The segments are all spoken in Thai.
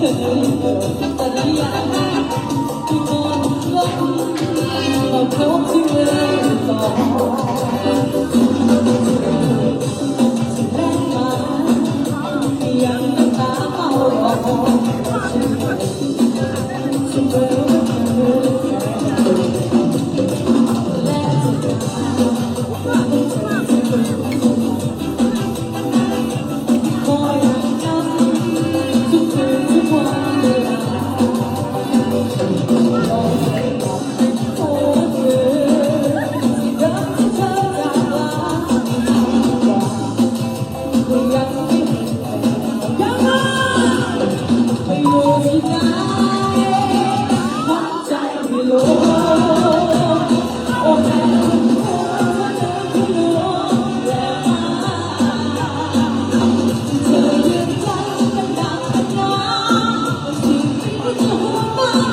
แต่ เ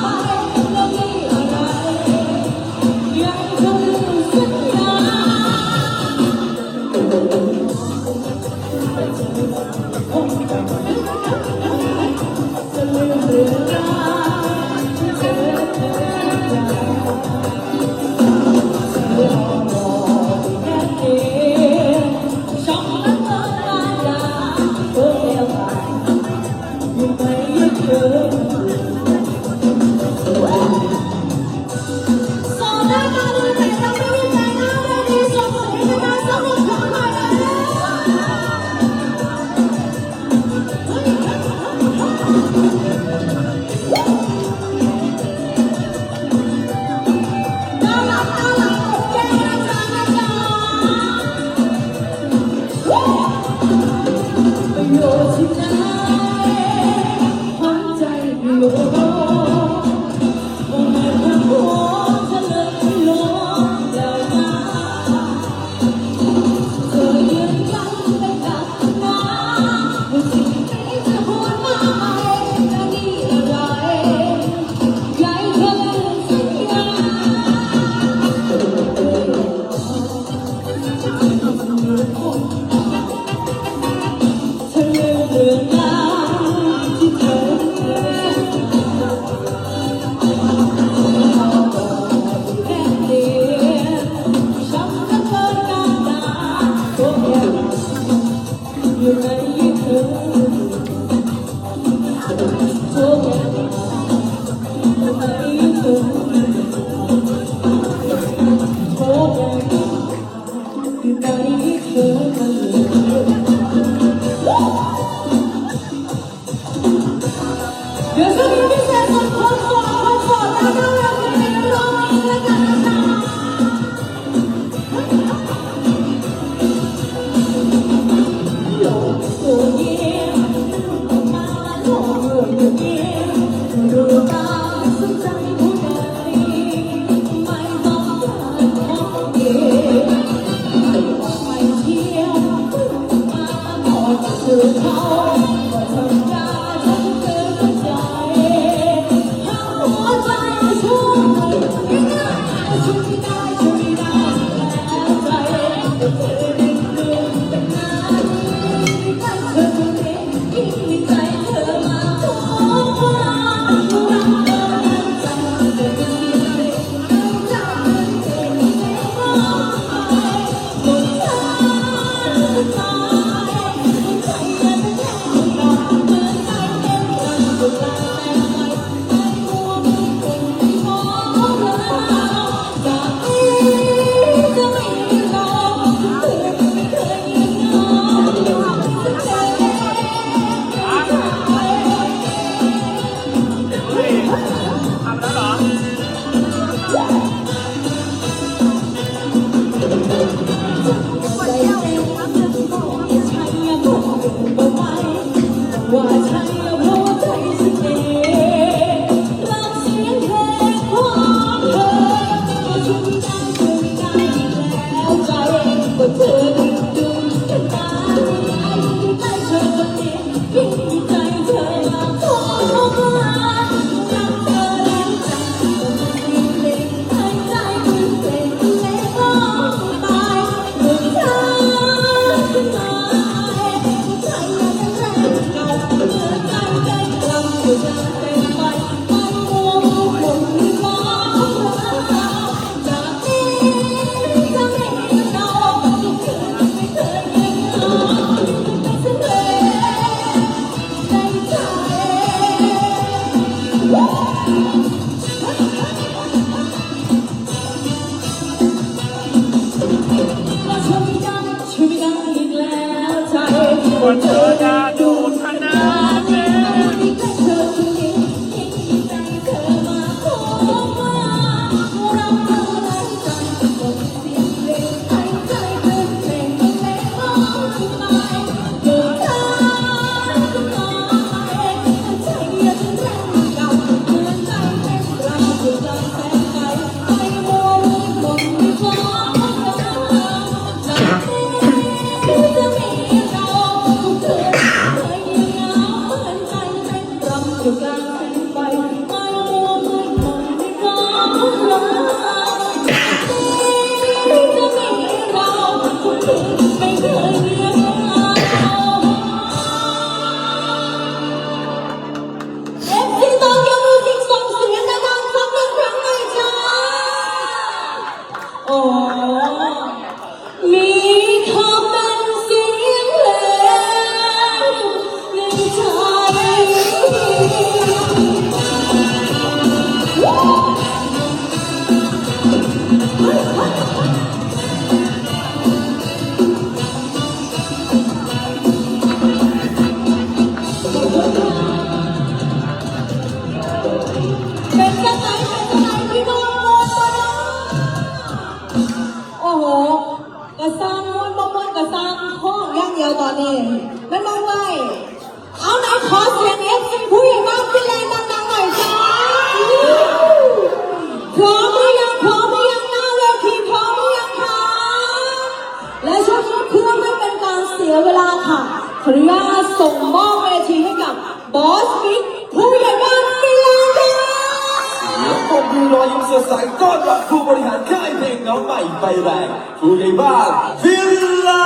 รอยยิ้มสดใสต้อนรับผู้บริหารค่ายเพลงน้องใหม่ไปแรงผู้ใหญ่บ้านฟิลลา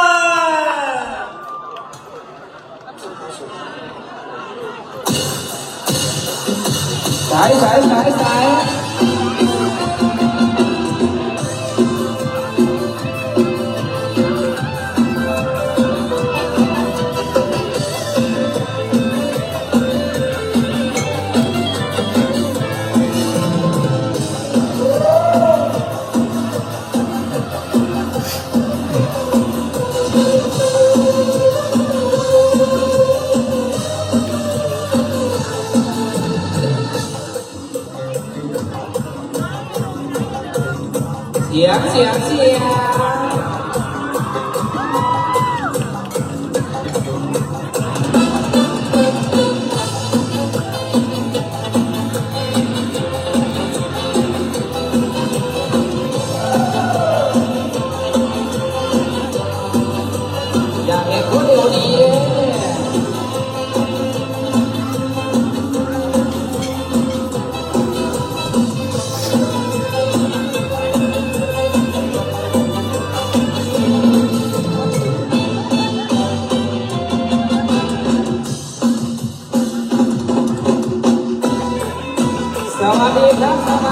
สายสายสายสาย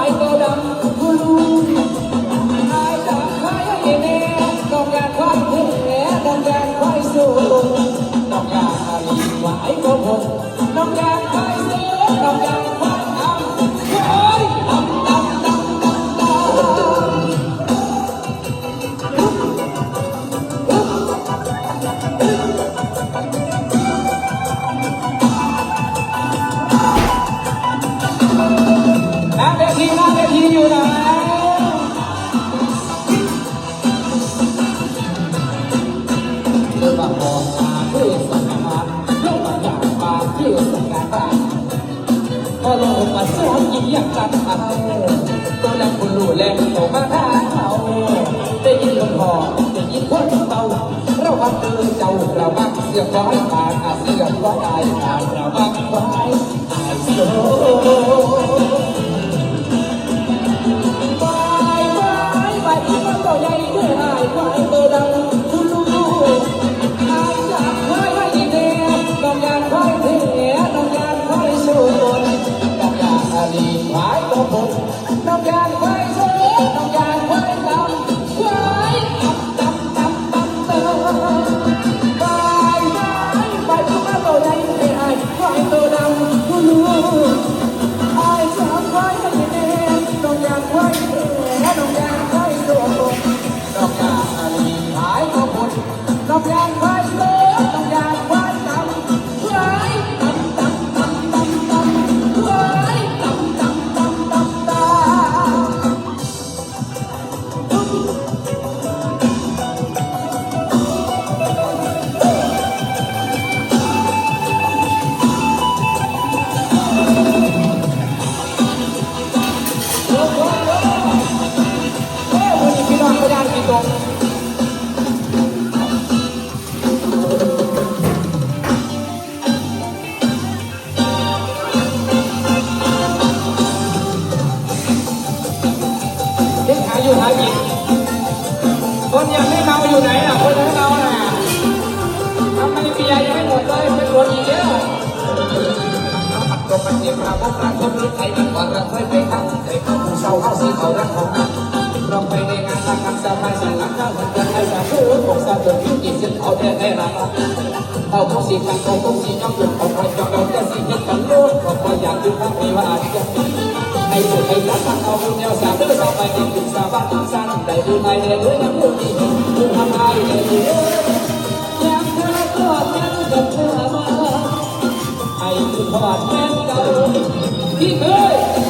I go down. เสียบร้อยตายอาเสียบร้อายอาเราอักไว้ตโซ ไปในงานทำสบายสลักข้าวันกันให้สาธุบอกสาธุยิ่งยิ่งเส้นเอาแน่แน่ละเอาต้องสีกันเอาต้องสีจ้องจนเอาไปจ้อเอาแต่สีกันกันโลกขอพยายามดูภาพมีว่าอาจจะให้สุดให้รักกันเอาคนเดียวสาธุสาไปในกุสาบานสั้างได้ดูในเดือนนั้นผู้ดีผู้ทำได้ในเดือนยังเธอก็ยังกับเธอมาให้คุณพ่อแม่เราที่เคย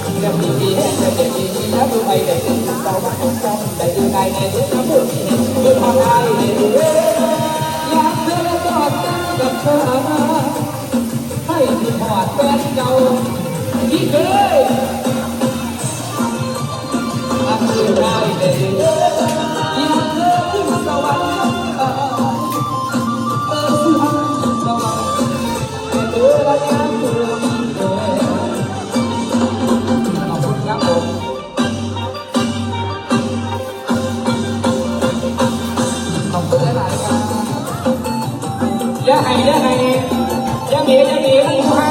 ยังมีดีแห่งเด็กดีที่นับดูไปเด็กเราไม่ต้องจำแต่ดูไกลในที่นับดูที่ดความไกลในดูเองยากเจอตอนนั้นกับเธอให้ที่หอดแฟนเก่าที่เคยอานดูไกลในดูงยักเจอขึ้นสวรรค์ เยอะใครเยอะใครเยอะเมียเยอะเมียต้รู้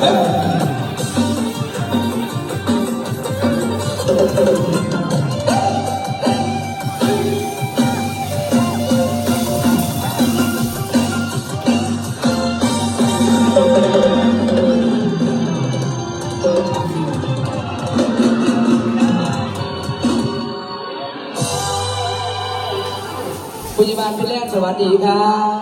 ปุญญาบาลพี่แรกสวัสดีครับ